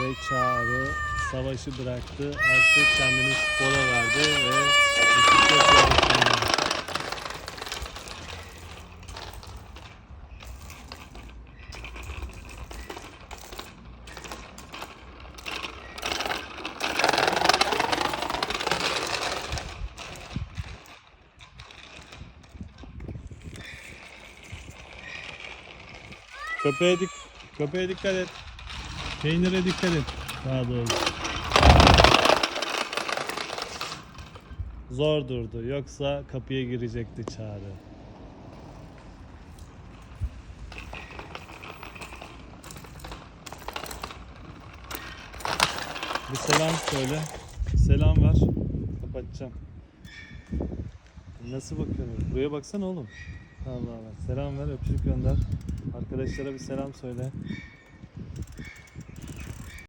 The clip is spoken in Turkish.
ve Çağrı savaşı bıraktı. Artık kendini spora verdi ve bisiklet yarışına. Köpeğe, dik köpeğe dikkat et. Peynire dikkat et. Daha doğrusu. Zor durdu. Yoksa kapıya girecekti Çağrı. Bir selam söyle. Selam ver. Kapatacağım. Nasıl bakıyorum? Buraya baksana oğlum. Allah Allah. Selam ver, öpücük gönder. Arkadaşlara bir selam söyle.